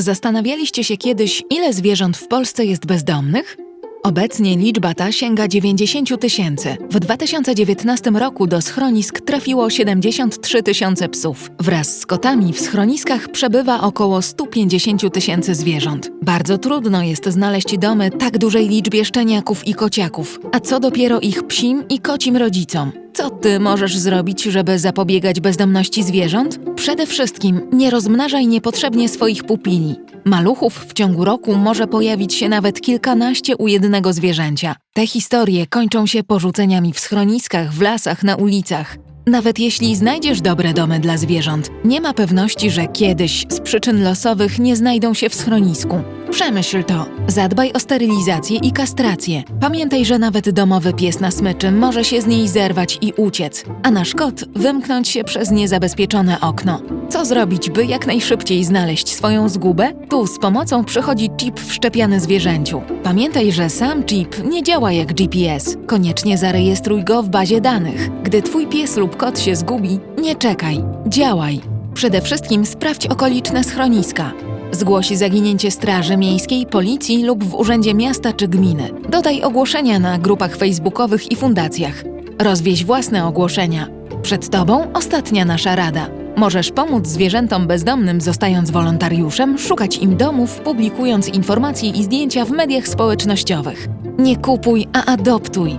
Zastanawialiście się kiedyś, ile zwierząt w Polsce jest bezdomnych? Obecnie liczba ta sięga 90 tysięcy. W 2019 roku do schronisk trafiło 73 tysiące psów. Wraz z kotami w schroniskach przebywa około 150 tysięcy zwierząt. Bardzo trudno jest znaleźć domy tak dużej liczbie szczeniaków i kociaków, a co dopiero ich psim i kocim rodzicom. Co ty możesz zrobić, żeby zapobiegać bezdomności zwierząt? Przede wszystkim nie rozmnażaj niepotrzebnie swoich pupili. Maluchów w ciągu roku może pojawić się nawet kilkanaście u jednego zwierzęcia. Te historie kończą się porzuceniami w schroniskach, w lasach, na ulicach. Nawet jeśli znajdziesz dobre domy dla zwierząt, nie ma pewności, że kiedyś z przyczyn losowych nie znajdą się w schronisku. Przemyśl to. Zadbaj o sterylizację i kastrację. Pamiętaj, że nawet domowy pies na smyczy może się z niej zerwać i uciec, a nasz kot wymknąć się przez niezabezpieczone okno. Co zrobić, by jak najszybciej znaleźć swoją zgubę? Tu z pomocą przychodzi chip wszczepiany zwierzęciu. Pamiętaj, że sam chip nie działa jak GPS. Koniecznie zarejestruj go w bazie danych. Gdy twój pies lub kot się zgubi, nie czekaj, działaj. Przede wszystkim sprawdź okoliczne schroniska. Zgłoś zaginięcie straży miejskiej, policji lub w urzędzie miasta czy gminy. Dodaj ogłoszenia na grupach facebookowych i fundacjach. Rozwieź własne ogłoszenia. Przed Tobą ostatnia nasza rada. Możesz pomóc zwierzętom bezdomnym, zostając wolontariuszem, szukać im domów, publikując informacje i zdjęcia w mediach społecznościowych. Nie kupuj, a adoptuj.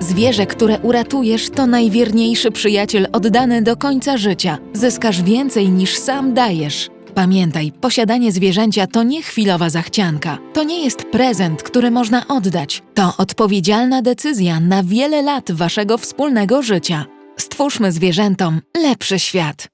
Zwierzę, które uratujesz, to najwierniejszy przyjaciel oddany do końca życia. Zyskasz więcej niż sam dajesz. Pamiętaj, posiadanie zwierzęcia to nie chwilowa zachcianka. To nie jest prezent, który można oddać. To odpowiedzialna decyzja na wiele lat waszego wspólnego życia. Stwórzmy zwierzętom lepszy świat.